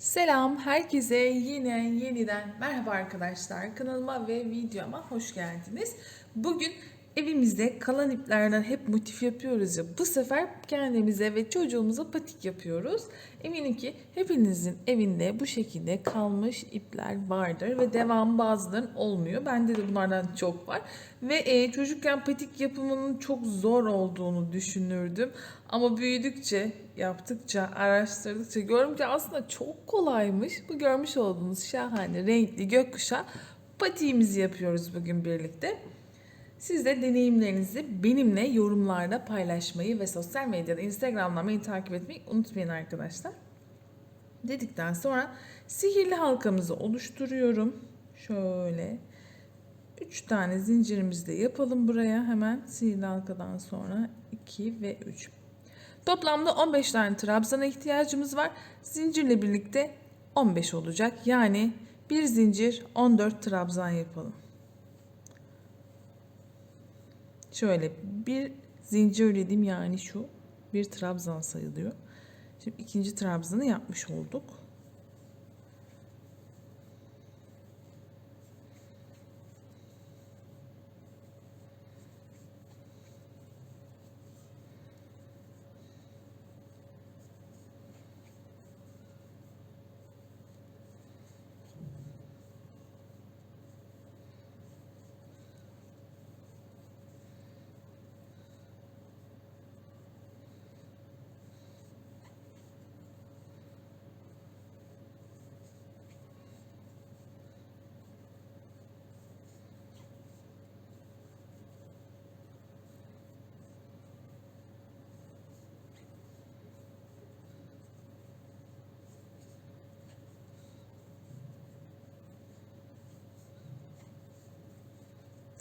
Selam herkese yine yeniden merhaba arkadaşlar kanalıma ve videoma hoş geldiniz. Bugün evimizde kalan iplerden hep motif yapıyoruz ya bu sefer kendimize ve çocuğumuza patik yapıyoruz. Eminim ki hepinizin evinde bu şekilde kalmış ipler vardır ve devam bazıların olmuyor. Bende de bunlardan çok var ve e, çocukken patik yapımının çok zor olduğunu düşünürdüm. Ama büyüdükçe, yaptıkça, araştırdıkça gördüm ki aslında çok kolaymış. Bu görmüş olduğunuz şahane renkli gökkuşağı patiğimizi yapıyoruz bugün birlikte. Siz de deneyimlerinizi benimle yorumlarda paylaşmayı ve sosyal medyada Instagram'dan beni takip etmeyi unutmayın arkadaşlar. Dedikten sonra sihirli halkamızı oluşturuyorum. Şöyle 3 tane zincirimizi de yapalım buraya hemen sihirli halkadan sonra 2 ve 3. Toplamda 15 tane trabzana ihtiyacımız var. Zincirle birlikte 15 olacak. Yani bir zincir 14 trabzan yapalım. Şöyle bir zincir örledim yani şu bir trabzan sayılıyor. Şimdi ikinci trabzanı yapmış olduk.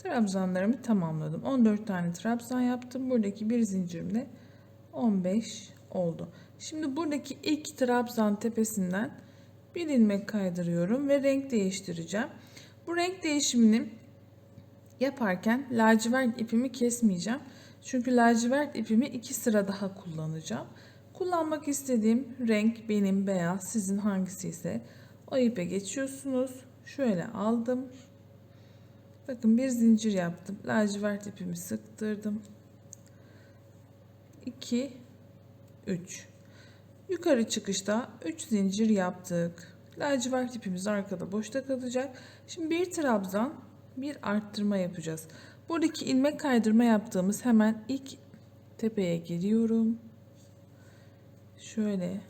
Trabzanlarımı tamamladım. 14 tane trabzan yaptım. Buradaki bir zincirimde 15 oldu. Şimdi buradaki ilk trabzan tepesinden bir ilmek kaydırıyorum ve renk değiştireceğim. Bu renk değişimini yaparken lacivert ipimi kesmeyeceğim. Çünkü lacivert ipimi iki sıra daha kullanacağım. Kullanmak istediğim renk benim beyaz. Sizin hangisi ise o ipe geçiyorsunuz. Şöyle aldım. Bakın bir zincir yaptım. Lacivert ipimi sıktırdım. 2 3 Yukarı çıkışta 3 zincir yaptık. Lacivert ipimiz arkada boşta kalacak. Şimdi bir trabzan, bir arttırma yapacağız. Buradaki ilmek kaydırma yaptığımız hemen ilk tepeye giriyorum. Şöyle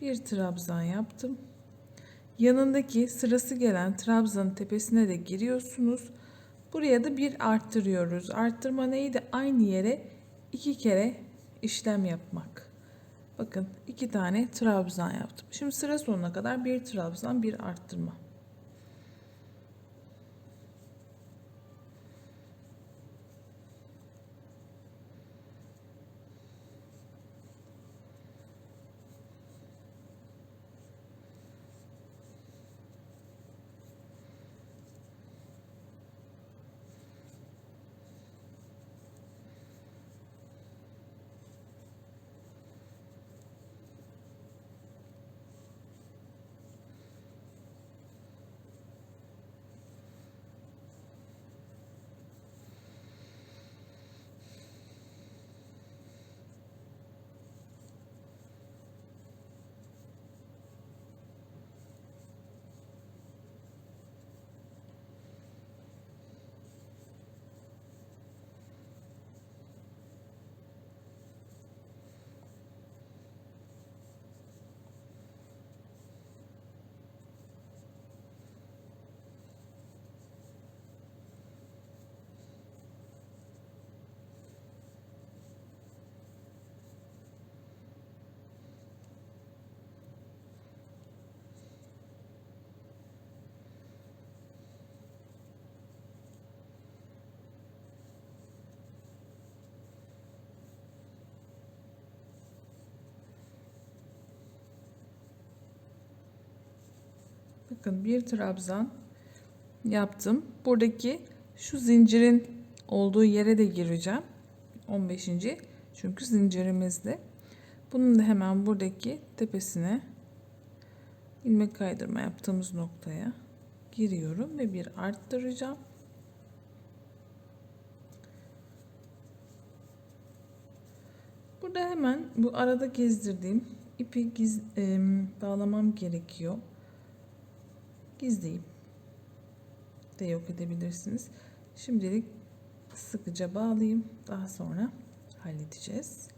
bir trabzan yaptım. Yanındaki sırası gelen trabzanın tepesine de giriyorsunuz. Buraya da bir arttırıyoruz. Arttırma neydi? Aynı yere iki kere işlem yapmak. Bakın iki tane trabzan yaptım. Şimdi sıra sonuna kadar bir trabzan bir arttırma. Bakın bir trabzan yaptım. Buradaki şu zincirin olduğu yere de gireceğim. 15. Çünkü zincirimizde. Bunun da hemen buradaki tepesine ilmek kaydırma yaptığımız noktaya giriyorum ve bir arttıracağım. Burada hemen bu arada gezdirdiğim ipi giz, e, bağlamam gerekiyor. Gizleyip de yok edebilirsiniz. Şimdilik sıkıca bağlayayım. Daha sonra halledeceğiz.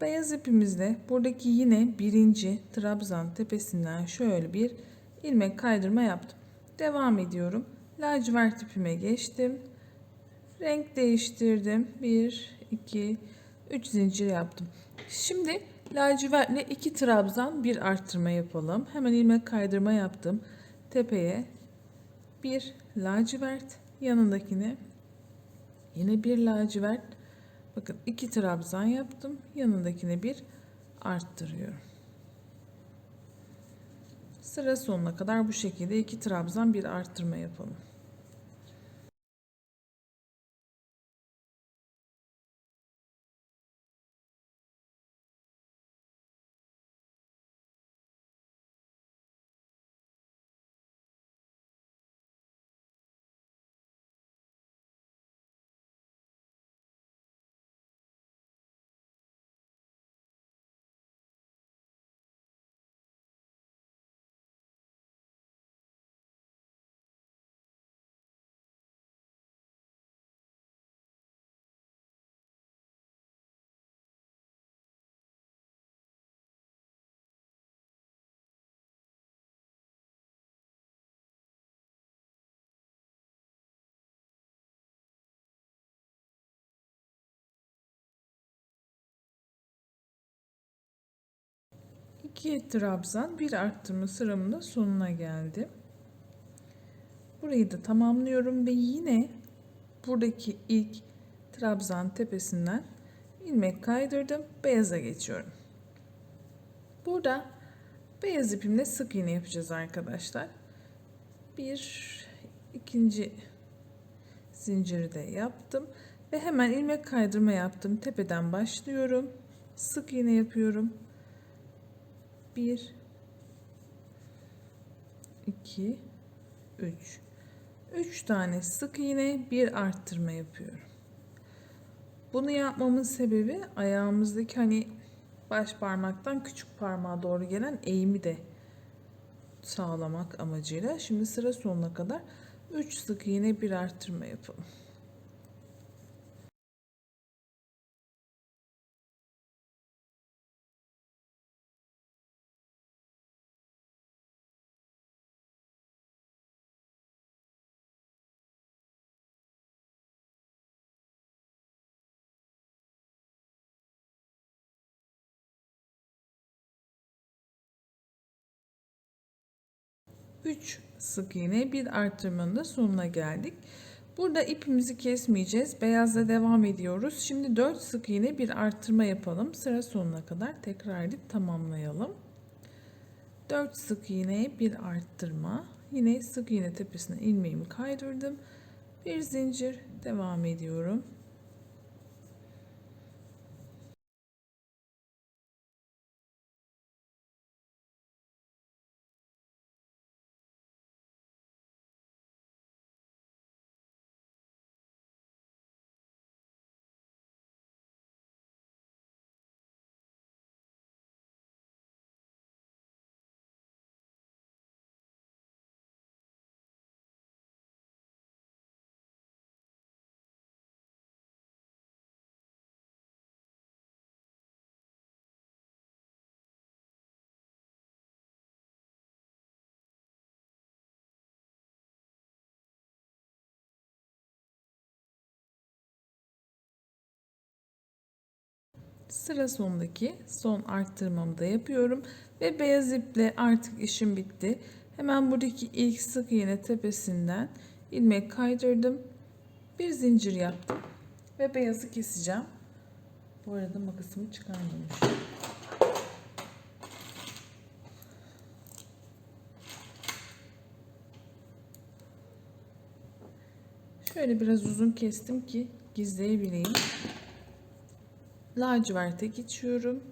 Beyaz ipimizle buradaki yine birinci trabzan tepesinden şöyle bir ilmek kaydırma yaptım. Devam ediyorum. Lacivert ipime geçtim. Renk değiştirdim. 1, 2, 3 zincir yaptım. Şimdi lacivertle 2 trabzan bir arttırma yapalım. Hemen ilmek kaydırma yaptım. Tepeye bir lacivert yanındakine yine bir lacivert bakın iki trabzan yaptım yanındakine bir arttırıyorum sıra sonuna kadar bu şekilde iki trabzan bir arttırma yapalım İki trabzan bir arttırma sıramın da sonuna geldim. Burayı da tamamlıyorum ve yine buradaki ilk trabzan tepesinden ilmek kaydırdım. Beyaza geçiyorum. Burada beyaz ipimle sık iğne yapacağız arkadaşlar. Bir ikinci zinciri de yaptım ve hemen ilmek kaydırma yaptım. Tepeden başlıyorum. Sık iğne yapıyorum. 1 2 3 3 tane sık iğne bir arttırma yapıyorum. Bunu yapmamın sebebi ayağımızdaki hani baş parmaktan küçük parmağa doğru gelen eğimi de sağlamak amacıyla. Şimdi sıra sonuna kadar 3 sık iğne bir arttırma yapalım. Üç sık iğne bir arttırmanın da sonuna geldik. Burada ipimizi kesmeyeceğiz. Beyazla devam ediyoruz. Şimdi 4 sık iğne bir arttırma yapalım. Sıra sonuna kadar tekrar edip tamamlayalım. 4 sık iğne bir arttırma. Yine sık iğne tepesine ilmeğimi kaydırdım. Bir zincir devam ediyorum. Sıra sondaki son arttırmamı da yapıyorum. Ve beyaz iple artık işim bitti. Hemen buradaki ilk sık iğne tepesinden ilmek kaydırdım. Bir zincir yaptım. Ve beyazı keseceğim. Bu arada makasımı çıkarmamışım. Şöyle biraz uzun kestim ki gizleyebileyim. Laciverte geçiyorum.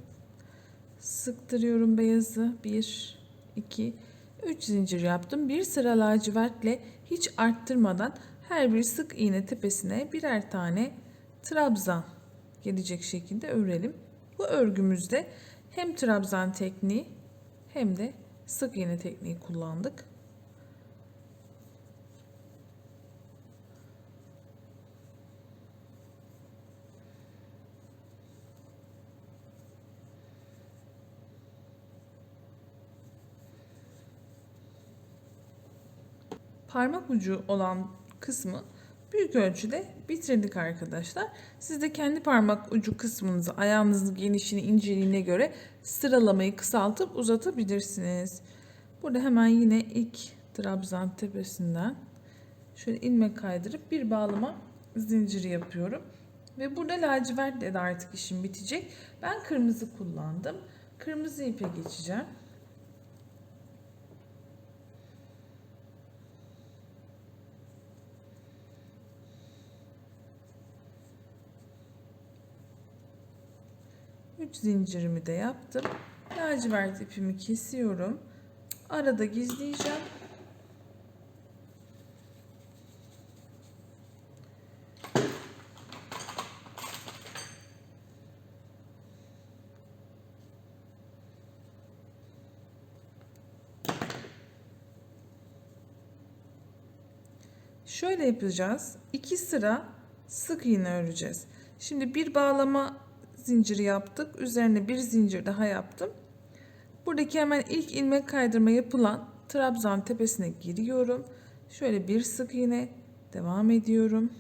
sıktırıyorum beyazı. 1 2 3 zincir yaptım. Bir sıra lacivertle hiç arttırmadan her bir sık iğne tepesine birer tane trabzan gelecek şekilde örelim. Bu örgümüzde hem trabzan tekniği hem de sık iğne tekniği kullandık. Parmak ucu olan kısmı büyük ölçüde bitirdik arkadaşlar. Siz de kendi parmak ucu kısmınızı ayağınızın genişliğine inceliğine göre sıralamayı kısaltıp uzatabilirsiniz. Burada hemen yine ilk trabzan tepesinden şöyle ilmek kaydırıp bir bağlama zinciri yapıyorum. Ve burada lacivertle de artık işim bitecek. Ben kırmızı kullandım. Kırmızı ipe geçeceğim. Üç zincirimi de yaptım. Lacivert ipimi kesiyorum. Arada gizleyeceğim. Şöyle yapacağız. İki sıra sık iğne öreceğiz. Şimdi bir bağlama zinciri yaptık. Üzerine bir zincir daha yaptım. Buradaki hemen ilk ilmek kaydırma yapılan trabzan tepesine giriyorum. Şöyle bir sık iğne devam ediyorum.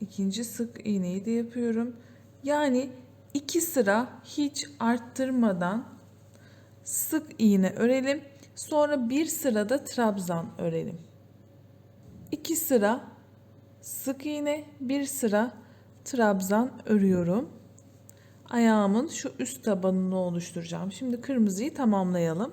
İkinci sık iğneyi de yapıyorum. Yani iki sıra hiç arttırmadan sık iğne örelim. Sonra bir sırada trabzan örelim. İki sıra sık iğne, bir sıra trabzan örüyorum. Ayağımın şu üst tabanını oluşturacağım. Şimdi kırmızıyı tamamlayalım.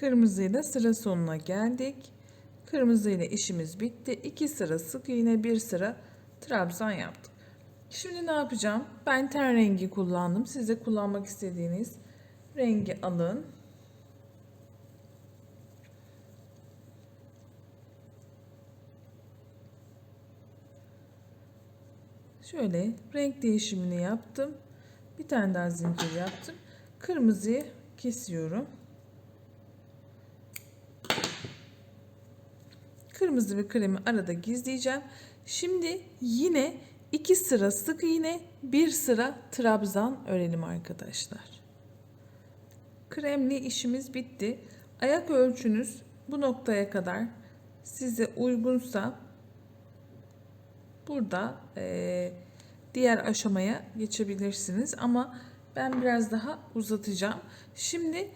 Kırmızıyla sıra sonuna geldik. Kırmızıyla işimiz bitti. 2 sıra sık iğne, bir sıra trabzan yaptık. Şimdi ne yapacağım? Ben ten rengi kullandım. Siz de kullanmak istediğiniz rengi alın. Şöyle renk değişimini yaptım. Bir tane daha zincir yaptım. Kırmızıyı kesiyorum. Kırmızı ve kremi arada gizleyeceğim. Şimdi yine iki sıra sık iğne, bir sıra trabzan örelim arkadaşlar. Kremli işimiz bitti. Ayak ölçünüz bu noktaya kadar size uygunsa burada e, diğer aşamaya geçebilirsiniz ama ben biraz daha uzatacağım. Şimdi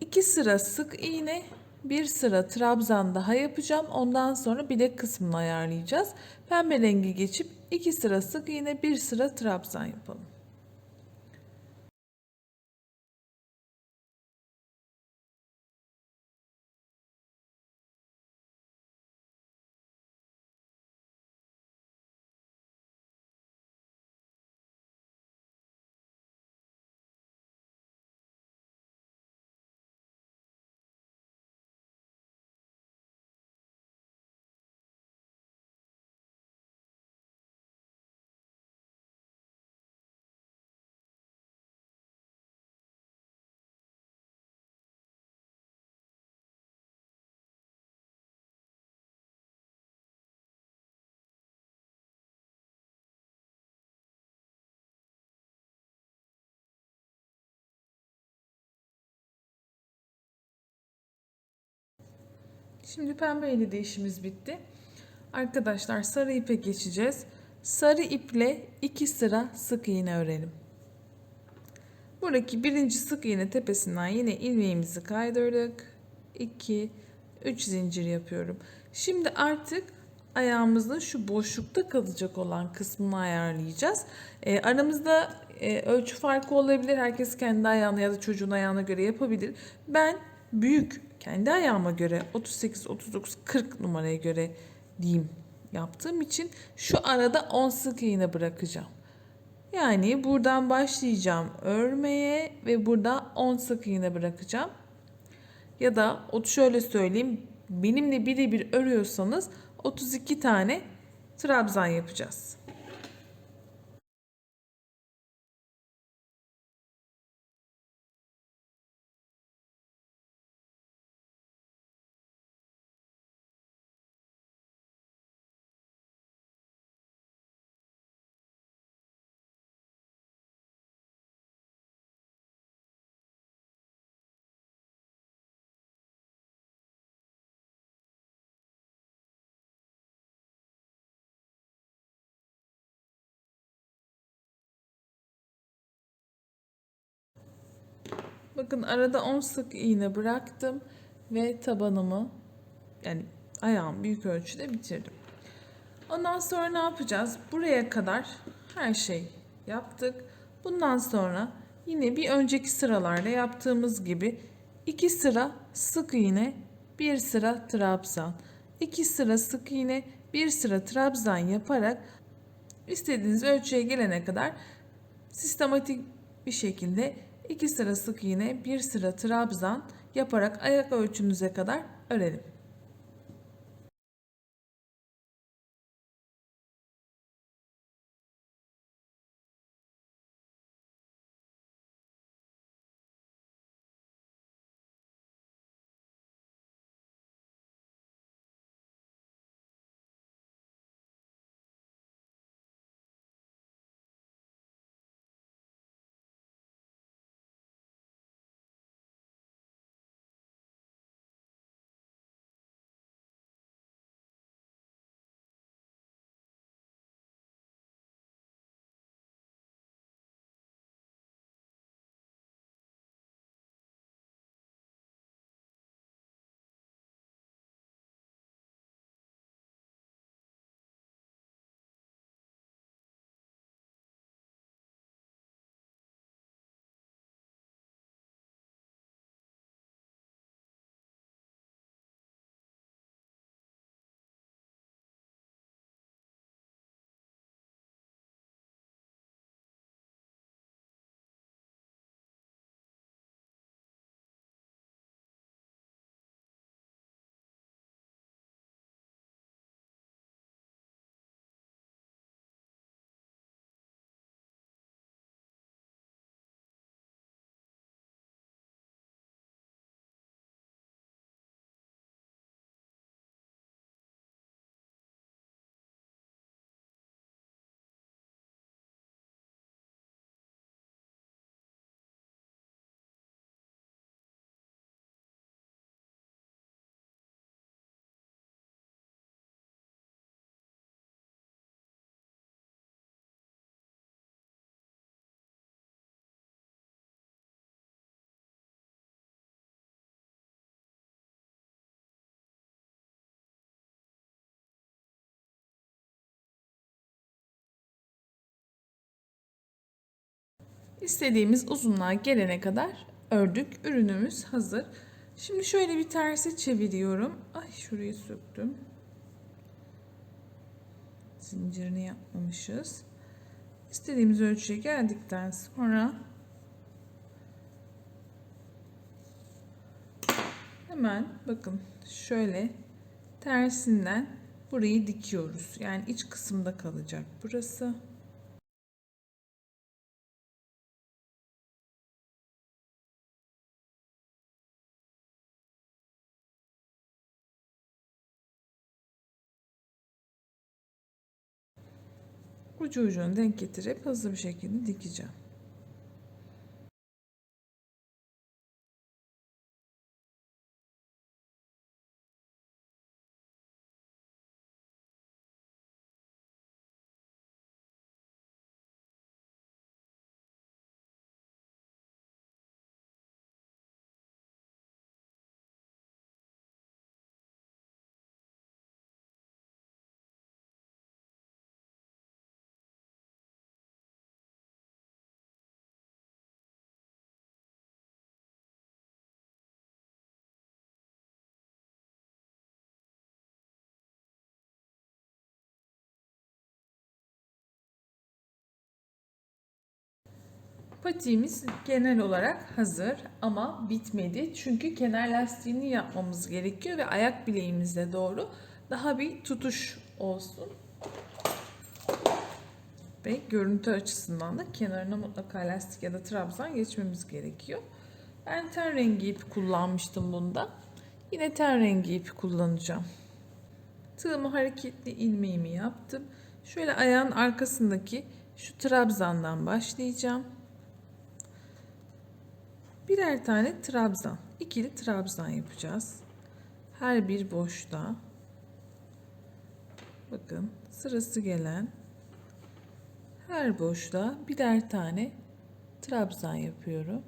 iki sıra sık iğne bir sıra trabzan daha yapacağım. Ondan sonra bilek kısmını ayarlayacağız. Pembe rengi geçip iki sıra sık iğne bir sıra trabzan yapalım. Şimdi pembe ile işimiz bitti. Arkadaşlar sarı ipe geçeceğiz. Sarı iple iki sıra sık iğne örelim. Buradaki birinci sık iğne tepesinden yine ilmeğimizi kaydırdık. 2 3 zincir yapıyorum. Şimdi artık ayağımızın şu boşlukta kalacak olan kısmını ayarlayacağız. E, aramızda e, ölçü farkı olabilir. Herkes kendi ayağına ya da çocuğun ayağına göre yapabilir. Ben büyük kendi ayağıma göre 38, 39, 40 numaraya göre diyeyim yaptığım için şu arada 10 sık iğne bırakacağım. Yani buradan başlayacağım örmeye ve burada 10 sık iğne bırakacağım. Ya da şöyle söyleyeyim benimle birebir örüyorsanız 32 tane trabzan yapacağız. Bakın arada 10 sık iğne bıraktım ve tabanımı yani ayağım büyük ölçüde bitirdim. Ondan sonra ne yapacağız? Buraya kadar her şey yaptık. Bundan sonra yine bir önceki sıralarda yaptığımız gibi iki sıra sık iğne, bir sıra trabzan. iki sıra sık iğne, bir sıra trabzan yaparak istediğiniz ölçüye gelene kadar sistematik bir şekilde 2 sıra sık iğne, 1 sıra trabzan yaparak ayak ölçünüze kadar örelim. İstediğimiz uzunluğa gelene kadar ördük. Ürünümüz hazır. Şimdi şöyle bir tersi çeviriyorum. Ay şurayı söktüm. Zincirini yapmamışız. İstediğimiz ölçüye geldikten sonra hemen bakın şöyle tersinden burayı dikiyoruz. Yani iç kısımda kalacak burası. Ucu ucunu denk getirip hızlı bir şekilde dikeceğim. Patiğimiz genel olarak hazır ama bitmedi. Çünkü kenar lastiğini yapmamız gerekiyor ve ayak bileğimizle doğru daha bir tutuş olsun. Ve görüntü açısından da kenarına mutlaka lastik ya da trabzan geçmemiz gerekiyor. Ben ten rengi ip kullanmıştım bunda. Yine ten rengi ip kullanacağım. Tığımı hareketli ilmeğimi yaptım. Şöyle ayağın arkasındaki şu trabzandan başlayacağım. Birer tane trabzan, ikili trabzan yapacağız. Her bir boşta. Bakın sırası gelen her boşluğa birer tane trabzan yapıyorum.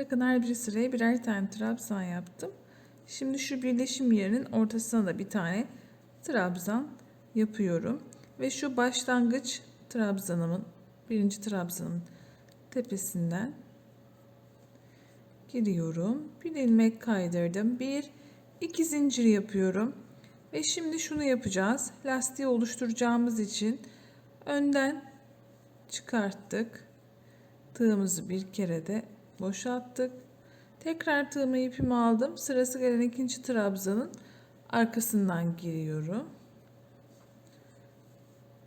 Bakın her bir sıraya birer tane trabzan yaptım. Şimdi şu birleşim yerinin ortasına da bir tane trabzan yapıyorum. Ve şu başlangıç trabzanımın, birinci trabzanımın tepesinden giriyorum. Bir ilmek kaydırdım. Bir, iki zincir yapıyorum. Ve şimdi şunu yapacağız. Lastiği oluşturacağımız için önden çıkarttık. Tığımızı bir kere de boşalttık. Tekrar tığımı ipimi aldım. Sırası gelen ikinci trabzanın arkasından giriyorum.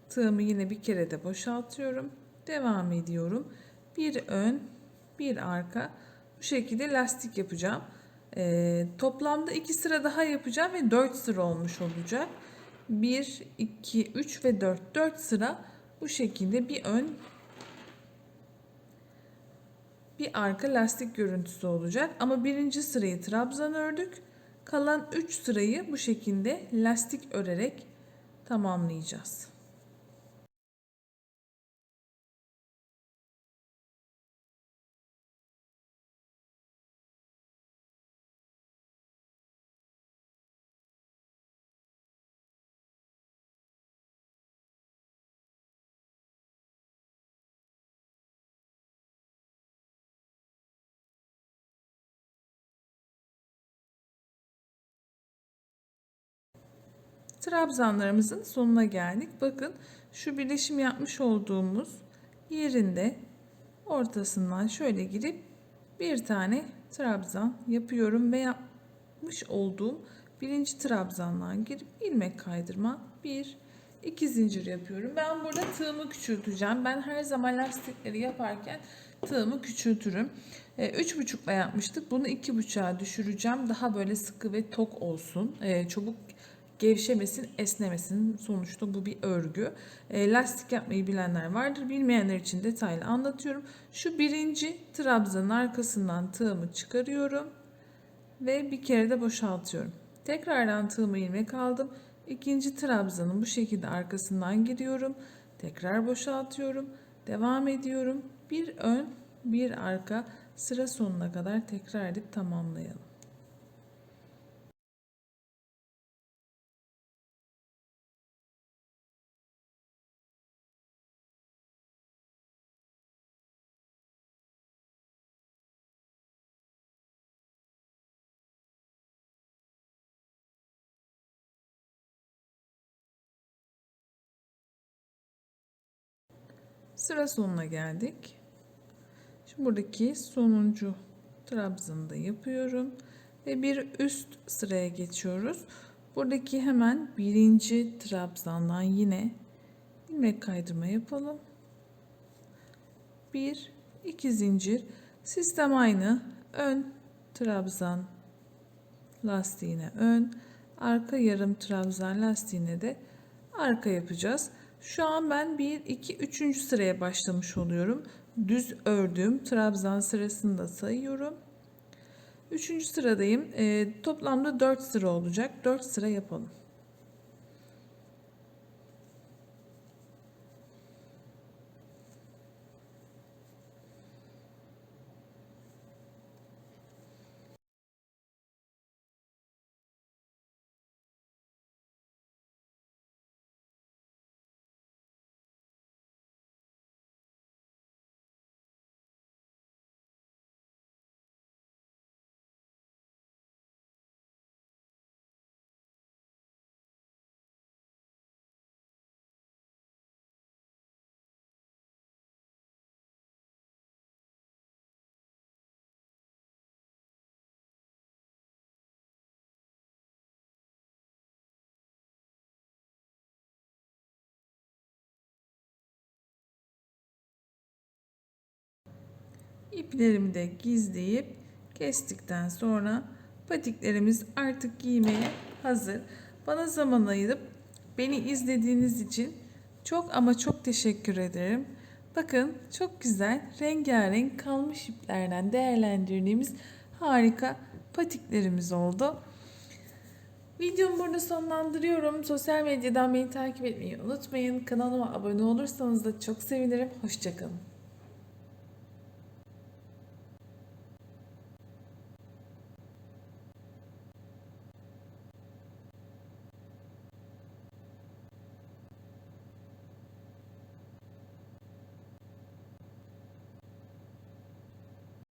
Tığımı yine bir kere de boşaltıyorum. Devam ediyorum. Bir ön, bir arka. Bu şekilde lastik yapacağım. Ee, toplamda iki sıra daha yapacağım ve dört sıra olmuş olacak. 1, 2, 3 ve 4. 4 sıra bu şekilde bir ön bir arka lastik görüntüsü olacak. Ama birinci sırayı trabzan ördük. Kalan 3 sırayı bu şekilde lastik örerek tamamlayacağız. Trabzanlarımızın sonuna geldik. Bakın şu birleşim yapmış olduğumuz yerinde ortasından şöyle girip bir tane trabzan yapıyorum ve yapmış olduğum birinci trabzandan girip ilmek kaydırma bir iki zincir yapıyorum. Ben burada tığımı küçülteceğim. Ben her zaman lastikleri yaparken tığımı küçültürüm. E, üç buçukla yapmıştık. Bunu iki buçuğa düşüreceğim. Daha böyle sıkı ve tok olsun. E, çabuk gevşemesin, esnemesin. Sonuçta bu bir örgü. E, lastik yapmayı bilenler vardır. Bilmeyenler için detaylı anlatıyorum. Şu birinci trabzanın arkasından tığımı çıkarıyorum. Ve bir kere de boşaltıyorum. Tekrardan tığımı ilmek aldım. İkinci trabzanın bu şekilde arkasından giriyorum. Tekrar boşaltıyorum. Devam ediyorum. Bir ön, bir arka sıra sonuna kadar tekrar edip tamamlayalım. Sıra sonuna geldik. Şimdi buradaki sonuncu trabzanı da yapıyorum. Ve bir üst sıraya geçiyoruz. Buradaki hemen birinci trabzandan yine ilmek kaydırma yapalım. Bir, iki zincir. Sistem aynı. Ön trabzan lastiğine ön, arka yarım trabzan lastiğine de arka yapacağız. Şu an ben 1 2 3. sıraya başlamış oluyorum. Düz ördüğüm trabzan sırasını da sayıyorum. 3. sıradayım. E, toplamda 4 sıra olacak. 4 sıra yapalım. İplerimi de gizleyip kestikten sonra patiklerimiz artık giymeye hazır. Bana zaman ayırıp beni izlediğiniz için çok ama çok teşekkür ederim. Bakın çok güzel rengarenk kalmış iplerden değerlendirdiğimiz harika patiklerimiz oldu. Videomu burada sonlandırıyorum. Sosyal medyadan beni takip etmeyi unutmayın. Kanalıma abone olursanız da çok sevinirim. Hoşçakalın.